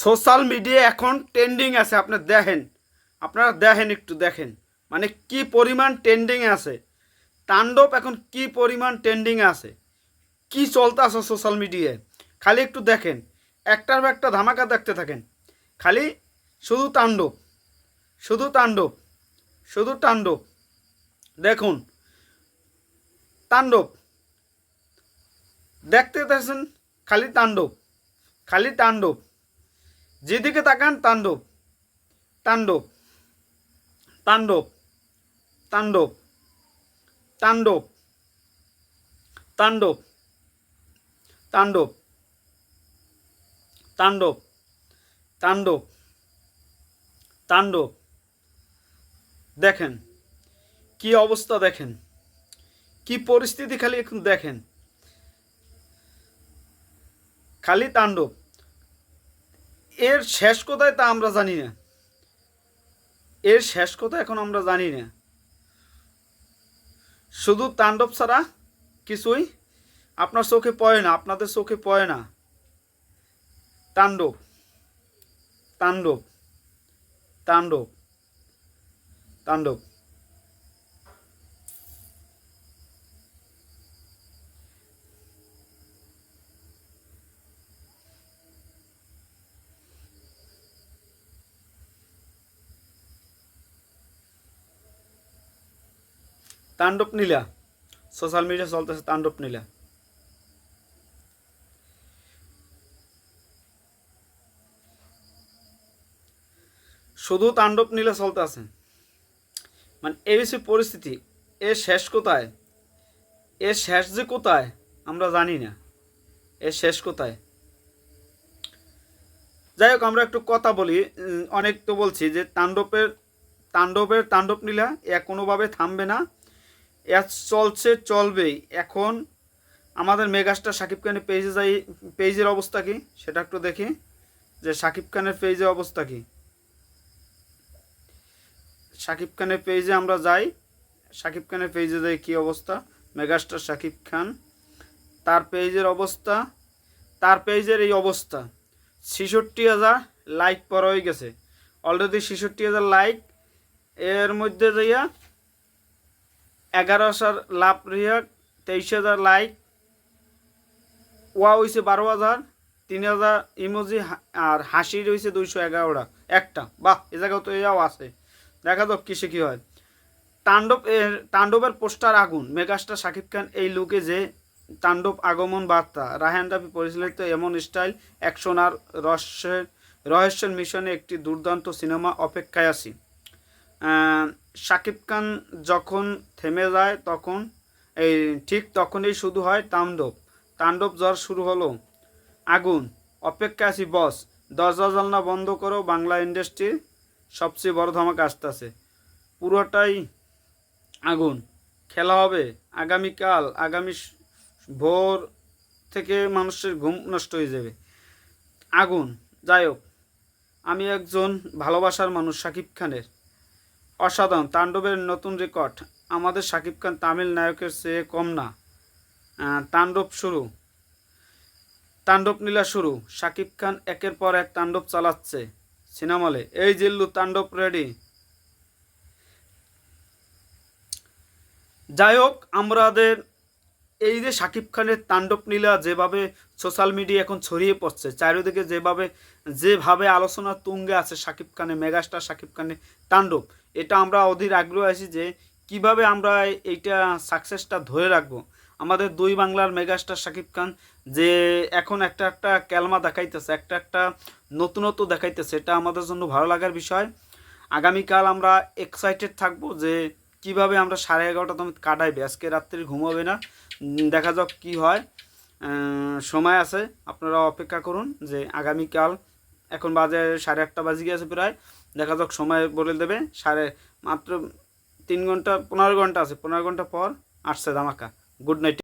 Social media এখন trending আছে, আপনি দেখেন। আপনারা দেখেন একটু, দেখেন। মানে কি পরিমাণ ট্রেন্ডিং আছে। তাণ্ডব এখন কি পরিমাণ ট্রেন্ডিং আছে। কি চলতে আছে সোশ্যাল মিডিয়ায়। খালি একটু দেখেন। একটার একটা ধামাকা দেখতে থাকেন। খালি শুধু তাণ্ডব। শুধু তাণ্ডব। শুধু তাণ্ডব। দেখুন। তাণ্ডব। দেখতে দেখছেন খালি তাণ্ডব। খালি তাণ্ডব। যেদিকে তাকান, তাণ্ডব তাণ্ডব তাণ্ডব তাণ্ডব তাণ্ডব তাণ্ডব তাণ্ডব তাণ্ডব তাণ্ডব তাণ্ডব। দেখেন, কি অবস্থা দেখেন, কি পরিস্থিতি খালি এখন দেখেন। খালি তাণ্ডব। এর শেষ কোথায় তা আমরা জানি না। এর শেষ কোথায় এখন আমরা জানি না। শুধু তাণ্ডব ছাড়া কিছুই আপনার চোখে পড়ে না, আপনাদের চোখে পড়ে না। তাণ্ডব তাণ্ডব তাণ্ডব তাণ্ডব। তাণ্ডব নীলা। সোশ্যাল মিডিয়া চলতেছে তাণ্ডব নীলা। শুধু তাণ্ডব নীলা চলতে আছে। মানে এই হচ্ছে পরিস্থিতি এর শেষ কোথায়? এর শেষ যে কোথায়, আমরা জানি না। এর শেষ কোথায়? যাই হোক, আমরা একটু কথা বলি। অনেক তো বলছি যে তাণ্ডবের তাণ্ডবের তাণ্ডব নীলা, এ কোনোভাবে থামবে না। এ চলছে, চলবেই। এখন আমাদের মেগাস্টার সাকিব খানের পেজে যাই পেজের অবস্থা কি? সেটা একটু দেখি। যে সাকিব খানের পেজের অবস্থা কি? সাকিব খানের পেজে আমরা যাই। সাকিব খানের পেজে যাই, কি অবস্থা? মেগাস্টার সাকিব খান, তার পেজের অবস্থা, তার পেজের এই অবস্থা। ছেষট্টি হাজার লাইক পর হয়ে গেছে। অলরেডি ছেষট্টি হাজার লাইক এর মধ্যে যাইয়া এগারো হাজার লাভ রিয়া তেইশ হাজার লাইক। ওয়া হয়েছে বারো হাজার তিন হাজার ইমোজি আর হাসির হয়েছে দুইশো এগারোটা। একটা। বাহ, এ জায়গাও তো এও আছে। দেখা যাক কিসে কী হয়। তাণ্ডব তাণ্ডবের পোস্টার আগুন। মেগাস্টার শাকিব খান এই লুকে যে তাণ্ডব আগমন বার্তা রাহান রাফি পরিচালিত এমন স্টাইল অ্যাকশন আর রহস্যের রহস্যের মিশনে একটি দুর্দান্ত সিনেমা অপেক্ষায় আছি। শাকিব খান যখন থেমে যায় তখন, এই ঠিক তখনই শুরু হয় তাণ্ডব। তাণ্ডব জ্বর শুরু হলো। আগুন অপেক্ষা আছি বস, দরজা জানলা বন্ধ করো, বাংলা ইন্ডাস্ট্রির সবচেয়ে বড় ধামাকা আসতেছে। পুরোটাই আগুন। খেলা হবে। আগামীকাল, আগামী ভোর থেকে মানুষের ঘুম নষ্ট হয়ে যাবে। আগুন, যাই হোক, আমি একজন ভালোবাসার মানুষ শাকিব খানের। অসাধারণ, তাণ্ডবের নতুন রেকর্ড। আমাদের শাকিব খান তামিল নায়কের চেয়ে কম না। তাণ্ডব শুরু। তাণ্ডব নীলা শুরু। শাকিব খান একের পর এক তাণ্ডব চালাচ্ছে সিনেমালে। এই জিল্লু, তাণ্ডব রেডি। যাই হোক আমাদের এই যে শাকিব খানের তাণ্ডব নীলা যেভাবে সোশ্যাল মিডিয়া এখন ছড়িয়ে পড়ছে, চারিদিকে যেভাবে যেভাবে আলোচনা তুঙ্গে আছে শাকিব খানের, মেগাস্টার শাকিব খানের তাণ্ডব এটা আমরা অধীর আগ্রহ আছি যে কীভাবে আমরা এইটা সাকসেসটা ধরে রাখব। আমাদের দুই বাংলার মেগাস্টার শাকিব খান যে এখন একটা একটা ক্যালমা দেখাইতেছে, একটা একটা নতুনত্ব দেখাইতেছে, এটা আমাদের জন্য ভালো লাগার বিষয়। আগামীকাল আমরা এক্সাইটেড থাকব যে কীভাবে আমরা সাড়ে এগারোটা তুমি কাটাইবে। আজকে রাত্রি ঘুমাবে না দেখা যাক কি হয়। সময় আছে, আপনারা অপেক্ষা করুন যে আগামীকাল এখন বাজে সাড়ে আটটা বাজে গিয়েছে প্রায়। দেখা যাক সময় বলে দেবে। সাড়ে মাত্র তিন ঘণ্টা, পনেরো ঘণ্টা আছে। পনেরো ঘণ্টা পর আসছে ধামাকা। Good night